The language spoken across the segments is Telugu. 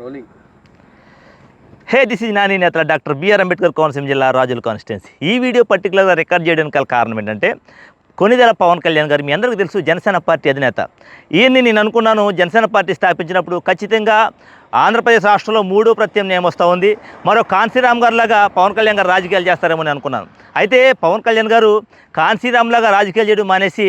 Rolling hey this is Nani నేత డాక్టర్ బిఆర్ అంబేద్కర్ కోనసీమ జిల్లా రాజుల కాన్స్టిట్యున్సీ ఈ వీడియో పర్టికులర్గా రికార్డ్ చేయడానికి గల కారణం ఏంటంటే కొనిదెల పవన్ కళ్యాణ్ గారు మీ అందరికీ తెలుసు జనసేన పార్టీ అధినేత. ఈయన్ని నేను అనుకున్నాను జనసేన పార్టీ స్థాపించినప్పుడు ఖచ్చితంగా ఆంధ్రప్రదేశ్ రాష్ట్రంలో మూడో ప్రత్యామ్నాయం వస్తూ ఉంది. మరో కాన్సీరామ్ గారులాగా పవన్ కళ్యాణ్ గారు రాజకీయాలు చేస్తారేమో అని అనుకున్నాను. అయితే పవన్ కళ్యాణ్ గారు కాన్సీరామ్ లాగా రాజకీయాలు చేయడం మానేసి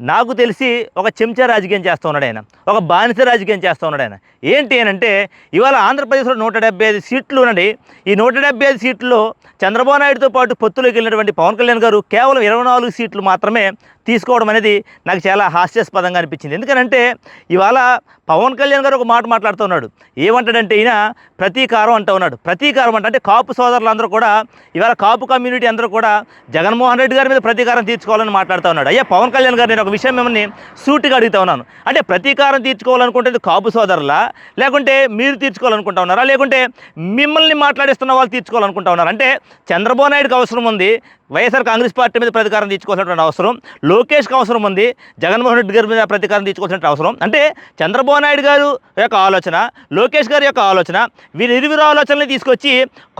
నాకు తెలిసి ఒక చెంచా రాజకీయం చేస్తూ ఉన్నాడు ఆయన. ఒక బానిస రాజకీయం చేస్తూ ఉన్నాడు ఆయన. ఏంటి అంటే ఇవాళ ఆంధ్రప్రదేశ్లో నూట డెబ్బై ఐదు సీట్లు ఉన్నది. ఈ నూట డెబ్బై ఐదు సీట్లు చంద్రబాబు నాయుడుతో పాటు పొత్తులోకి వెళ్ళినటువంటి పవన్ కళ్యాణ్ గారు కేవలం ఇరవై నాలుగు సీట్లు మాత్రమే తీసుకోవడం అనేది నాకు చాలా హాస్యాస్పదంగా అనిపించింది. ఎందుకంటే ఇవాళ పవన్ కళ్యాణ్ గారు ఒక మాట మాట్లాడుతున్నాడు ఏమంటాడంటే ఈయన ప్రతీకారం అంటూ ఉన్నాడు. ప్రతీకారం అంటే అంటే కాపు సోదరులందరూ కూడా ఇవాళ కాపు కమ్యూనిటీ అందరూ కూడా జగన్మోహన్ రెడ్డి గారి మీద ప్రతీకారం తీర్చుకోవాలని మాట్లాడుతూ ఉన్నాడు. అయ్యా పవన్ కళ్యాణ్ గారు నేను ఒక విషయం మిమ్మల్ని సూటిగా అడుగుతా ఉన్నాను. అంటే ప్రతీకారం తీర్చుకోవాలనుకుంటే కాపు సోదరులా? లేకుంటే మీరు తీర్చుకోవాలనుకుంటా ఉన్నారా? లేకుంటే మిమ్మల్ని మాట్లాడిస్తున్న వాళ్ళు తీర్చుకోవాలనుకుంటా ఉన్నారా? అంటే చంద్రబాబు నాయుడుకి అవసరం ఉంది. వైఎస్ఆర్ కాంగ్రెస్ పార్టీ మీద ప్రతీకారం తీర్చుకోవాల్సినటువంటి అవసరం లోకేష్కి అవసరం ఉంది జగన్మోహన్ రెడ్డి గారి మీద ప్రతీకారం తీర్చుకోవాల్సిన అవసరం. అంటే చంద్రబాబు నాయుడు గారు యొక్క ఆలోచన లోకేష్ గారి యొక్క ఆలోచన వీరిరువురు ఆలోచనలు తీసుకొచ్చి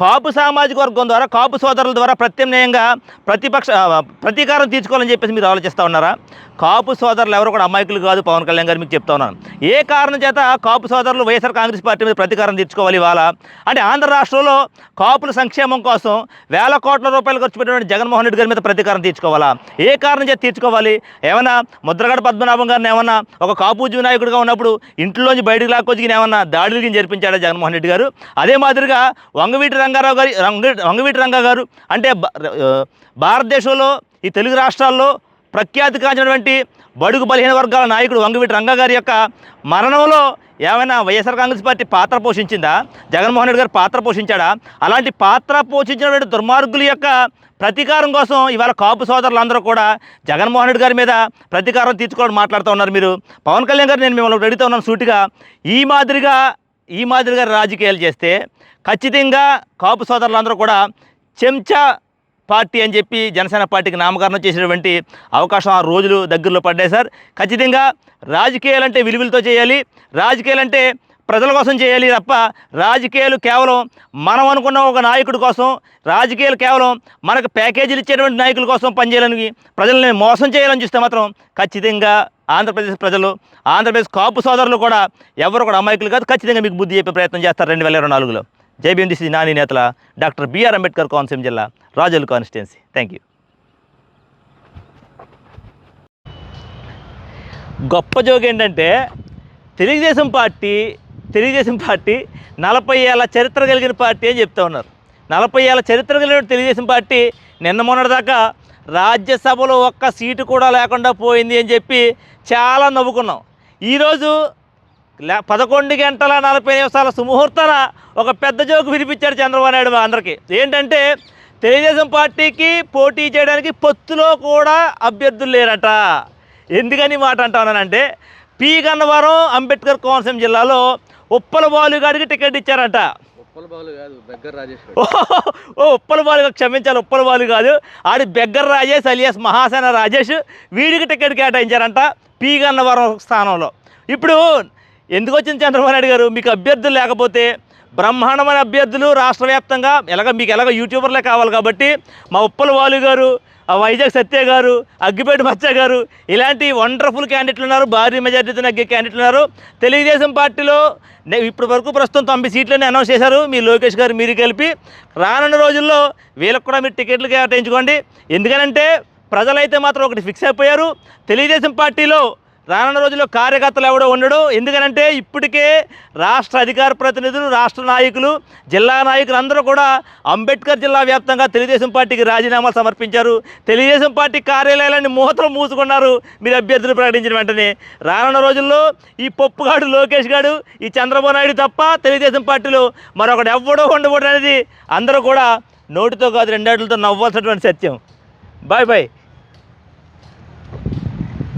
కాపు సామాజిక వర్గం ద్వారా కాపు సోదరుల ద్వారా ప్రత్యామ్నాయంగా ప్రతిపక్ష ప్రతీకారం తీర్చుకోవాలని చెప్పేసి మీరు ఆలోచిస్తూ ఉన్నారా? కాపు సోదరులు ఎవరు కూడా అమాయకులు కాదు పవన్ కళ్యాణ్ గారు మీకు చెప్తా ఉన్నాను. ఏ కారణం చేత కాపు సోదరులు వైఎస్ఆర్ కాంగ్రెస్ పార్టీ మీద ప్రతీకారం తీర్చుకోవాలి ఇవాళ? అంటే ఆంధ్ర రాష్ట్రంలో కాపుల సంక్షేమం కోసం వేల కోట్ల రూపాయలు ఖర్చు పెట్టినటువంటి జగన్మోహన్ రెడ్డి గారి మీద ప్రతీకారం తీర్చుకోవాలా? ఏ కారణం చేసి తీర్చుకోవాలి? ఏమన్నా ముద్రగడ పద్మనాభం గారిని ఏమన్నా ఒక కాపూజు వినాయకుడిగా నాయకుడిగా ఉన్నప్పుడు ఇంట్లోంచి బయటకు లాక్కొచ్చి ఏమన్నా దాడులకి జరిపించాడా జగన్మోహన్ రెడ్డి గారు? అదే మాదిరిగా వంగవీటి రంగారావు గారి వంగ వంగవీటి రంగా గారు అంటే భారతదేశంలో ఈ తెలుగు రాష్ట్రాల్లో ప్రఖ్యాతి కాంచినటువంటి బడుగు బలహీన వర్గాల నాయకుడు వంగవీటి రంగా గారి యొక్క మరణంలో ఏమైనా వైఎస్ఆర్ కాంగ్రెస్ పార్టీ పాత్ర పోషించిందా? జగన్మోహన్ రెడ్డి గారు పాత్ర పోషించాడా? అలాంటి పాత్ర పోషించినటువంటి దుర్మార్గుల యొక్క ప్రతీకారం కోసం ఇవాళ కాపు సోదరులందరూ కూడా జగన్మోహన్ రెడ్డి గారి మీద ప్రతీకారం తీర్చుకోవడం మాట్లాడుతూ ఉన్నారు మీరు. పవన్ కళ్యాణ్ గారు నేను మిమ్మల్ని ఒకటి అడుగుతా ఉన్నాను సూటిగా. ఈ మాదిరిగా ఈ మాదిరిగా రాజకీయాలు చేస్తే ఖచ్చితంగా కాపు సోదరులందరూ కూడా చెంచా పార్టీ అని చెప్పి జనసేన పార్టీకి నామకరణం చేసినటువంటి అవకాశం ఆ రోజులు దగ్గరలో పడ్డాయి సార్. ఖచ్చితంగా రాజకీయాలు అంటే విలువలతో చేయాలి రాజకీయాలు అంటే ప్రజల కోసం చేయాలి తప్ప రాజకీయాలు కేవలం మనం అనుకున్న ఒక నాయకుడి కోసం రాజకీయాలు కేవలం మనకు ప్యాకేజీలు ఇచ్చేటువంటి నాయకుల కోసం పనిచేయాలని ప్రజల్ని మోసం చేయాలని చూస్తే మాత్రం ఖచ్చితంగా ఆంధ్రప్రదేశ్ ప్రజలు ఆంధ్రప్రదేశ్ కాపు సోదరులు కూడా ఎవరు కూడా అమాయకులు కాదు. ఖచ్చితంగా మీకు బుద్ధి చెప్పే ప్రయత్నం చేస్తారు రెండు వేల ఇరవై నాలుగులో. జేబీఎండిసి నాని నేతల డాక్టర్ బిఆర్ అంబేద్కర్ కోనసీమ జిల్లా రాజోలు కాన్స్టిట్యున్సీ. థ్యాంక్ యూ గొప్ప జోక్ ఏంటంటే తెలుగుదేశం పార్టీ తెలుగుదేశం పార్టీ నలభై ఏళ్ళ చరిత్ర కలిగిన పార్టీ అని చెప్తా ఉన్నారు. నలభై ఏళ్ళ చరిత్ర కలిగిన తెలుగుదేశం పార్టీ నిన్న మొన్నటిదాకా రాజ్యసభలో ఒక్క సీటు కూడా లేకుండా పోయింది అని చెప్పి చాలా నవ్వుకున్నాం. ఈరోజు లే పదకొండు గంటల నలభై నిమిషాల సుముహూర్తాన ఒక పెద్ద జోకు వినిపించాడు చంద్రబాబు నాయుడు మా అందరికీ. ఏంటంటే తెలుగుదేశం పార్టీకి పోటీ చేయడానికి పొత్తులో కూడా అభ్యర్థులు లేరట. ఎందుకని మాట అంటానంటే పి. గన్నవరం అంబేద్కర్ కోనసీమ జిల్లాలో ఉప్పల బాలుగాడికి టికెట్ ఇచ్చారట. ఓ ఓ ఉప్పల బాలు క్షమించాలి ఉప్పల బాలు కాదు. ఆడి బెగ్గర్ రాజేష్ అలియాస్ మహాసేన రాజేష్ వీడికి టికెట్ కేటాయించారంట పి. గన్నవరం స్థానంలో. ఇప్పుడు ఎందుకు వచ్చింది చంద్రబాబు నాయుడు గారు? మీకు అభ్యర్థులు లేకపోతే బ్రహ్మాండమైన అభ్యర్థులు రాష్ట్ర వ్యాప్తంగా ఎలాగ మీకు ఎలాగ యూట్యూబర్లే కావాలి కాబట్టి మా ఉప్పల వాలు గారు ఆ వైజాగ్ సత్య గారు అగ్గిపేటి మచ్చ గారు ఇలాంటి వండర్ఫుల్ క్యాండిడేట్లు ఉన్నారు భారీ మెజార్టీతో నగ్గే క్యాండిడేట్లు ఉన్నారు. తెలుగుదేశం పార్టీలో ఇప్పటి వరకు ప్రస్తుతం తొంభై సీట్లని అనౌన్స్ చేశారు. మీ లోకేష్ గారు మీరు కలిపి రానున్న రోజుల్లో వీళ్ళకు కూడా మీరు టికెట్లు కేటాయించుకోండి. ఎందుకనంటే ప్రజలైతే మాత్రం ఒకటి ఫిక్స్ అయిపోయారు. తెలుగుదేశం పార్టీలో రానున్న రోజుల్లో కార్యకర్తలు ఎవడో ఉండడు. ఎందుకనంటే ఇప్పటికే రాష్ట్ర అధికార ప్రతినిధులు రాష్ట్ర నాయకులు జిల్లా నాయకులు అందరూ కూడా అంబేద్కర్ జిల్లా వ్యాప్తంగా తెలుగుదేశం పార్టీకి రాజీనామాలు సమర్పించారు. తెలుగుదేశం పార్టీ కార్యాలయాలన్నీ మూతలు మూసుకున్నారు. మీరు అభ్యర్థులు ప్రకటించిన వెంటనే. రానున్న రోజుల్లో ఈ పప్పుగాడు లోకేష్ గాడు ఈ చంద్రబాబు నాయుడు తప్ప తెలుగుదేశం పార్టీలో మరొకటి ఎవడో ఉండకూడదు అనేది అందరూ కూడా నోటితో కాదు రెండేళ్ళతో నవ్వాల్సినటువంటి సత్యం. Bye bye.